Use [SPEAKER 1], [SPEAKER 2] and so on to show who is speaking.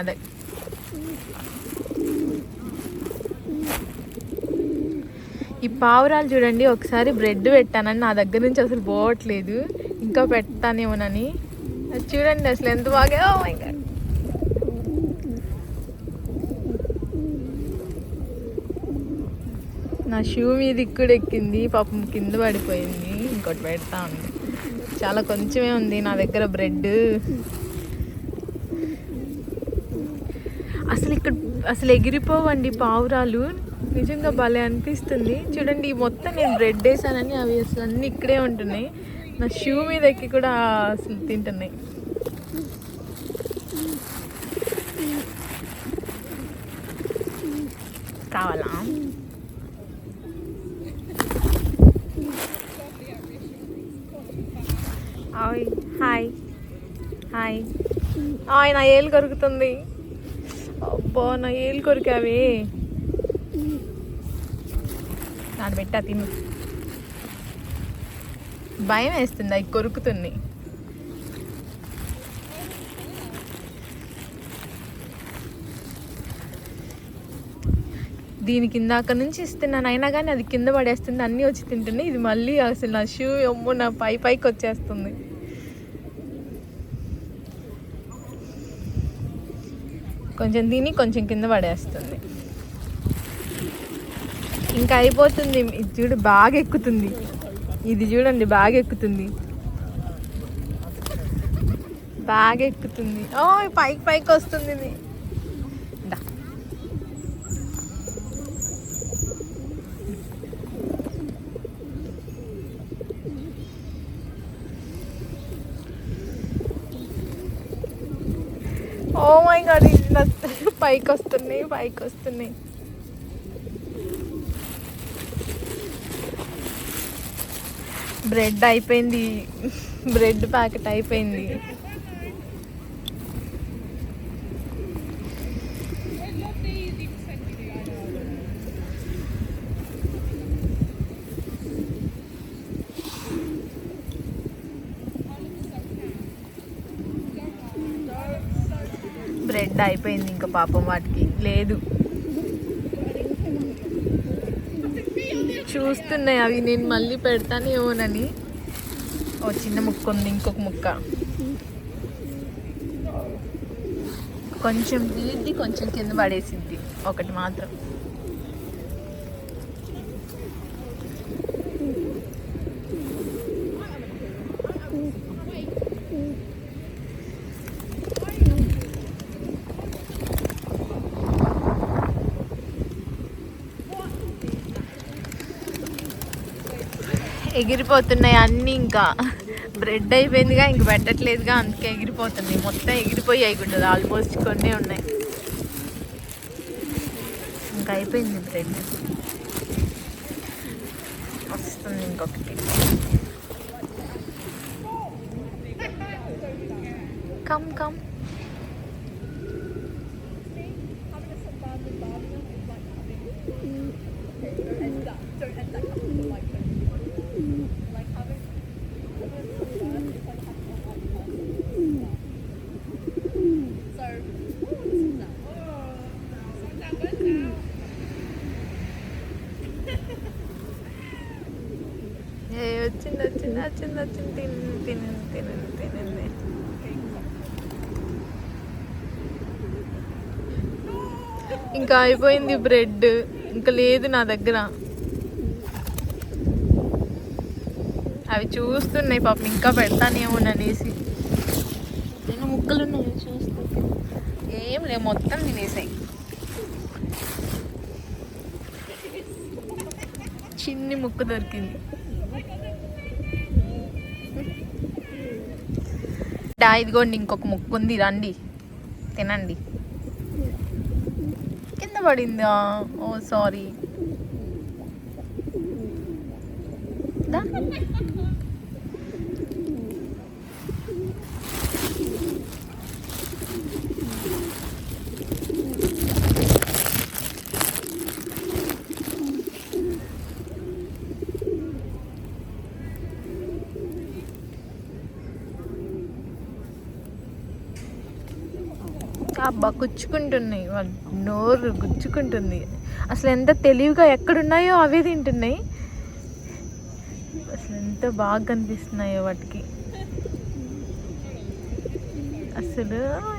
[SPEAKER 1] అదే. ఈ పావురాలు చూడండి ఒకసారి బ్రెడ్ పెట్టానని నా దగ్గర నుంచి అసలు పోవట్లేదు. ఇంకా పెడతానేమోనని అది చూడండి అసలు ఎంత బాగా oh నా షూ మీద కూడా ఎక్కింది పాపం కింద పడిపోయింది ఇంకోటి పెడతా ఉంది. చాలా కొంచెమే ఉంది నా దగ్గర బ్రెడ్ అసలు ఇక్కడ అసలు ఎగిరిపోవండి పావురాలు. నిజంగా భలే అనిపిస్తుంది. చూడండి మొత్తం నేను బ్రెడ్ వేసానని అవి అసలు అన్నీ ఇక్కడే ఉంటున్నాయి. నా షూ మీద ఎక్కి కూడా అసలు తింటున్నాయి. కావాలా? హాయ్. హాయ్. హాయ్ హాయ్ ఏలు కొరుకుతుంది. అబ్బా నా ఏళ్ళు కొరికావి. నాన్న పెట్టా తిను. భయం వేస్తుంది అవి కొరుకుతుంది. దీని కింద అక్కడ నుంచి ఇస్తున్నాను అయినా కానీ అది కింద పడేస్తుంది అన్నీ వచ్చి తింటున్నాయి ఇది మళ్ళీ అసలు నా షూ ఎమ్ము నా పై పైకి వచ్చేస్తుంది. కొంచెం తిని కొంచెం కింద పడేస్తుంది. ఇంకా అయిపోతుంది. ఇది చూడు బాగా ఎక్కుతుంది. ఇది చూడండి బాగా ఎక్కుతుంది. బాగా ఎక్కుతుంది. ఓ పైకి పైకి వస్తుంది ఇది. దా. Oh ఓ మై నా పైకి వస్తున్నాయి పైకి వస్తున్నాయి బ్రెడ్ అయిపోయింది. బ్రెడ్ ప్యాకెట్ అయిపోయింది. రెడ్ అయిపోయింది ఇంకా పాపం వాటికి. లేదు. చూస్తున్నాయి అవి నేను మళ్ళీ పెడతానేమోనని ఓ చిన్న ముక్క ఉంది ఇంకొక ముక్క. కొంచెం తీద్ది కొంచెం కింద పడేసిద్ది ఒకటి మాత్రం. ఎగిరిపోతున్నాయి అన్నీ ఇంకా. బ్రెడ్ అయిపోయిందిగా ఇంక పెట్టట్లేదుగా అందుకే ఎగిరిపోతుంది మొత్తం ఎగిరిపోయాయి ఉంటుంది ఆల్మోస్ట్ కొన్ని ఉన్నాయి. ఇంకా అయిపోయింది బ్రెడ్ వస్తుంది ఇంకొకటి. కమ్ కమ్ ఏ వచ్చింది వచ్చింది వచ్చింది వచ్చింది తినండి తినండి తినండి తినండి ఇంకా అయిపోయింది బ్రెడ్. ఇంకా లేదు నా దగ్గర. అవి చూస్తున్నాయి పాపం ఇంకా పెడతానేమోననేసి ఇంకా ముక్కలు ఉన్నాయి చూస్తూ. ఏం లేవు మొత్తం తినేసాయి. చిన్ని ముక్క దొరికింది. డా ఇదిగోండి ఇంకొక ముక్కు ఉంది రండి. తినండి. కింద పడిందా? Oh sorry. అబ్బా గుచ్చుకుంటున్నాయి. వాళ్ళ నోరు గుచ్చుకుంటుంది. అసలు ఎంత తెలివిగా ఎక్కడున్నాయో అవే తింటున్నాయి. అసలు ఎంత బాగా కనిపిస్తున్నాయో వాటికి. అసలు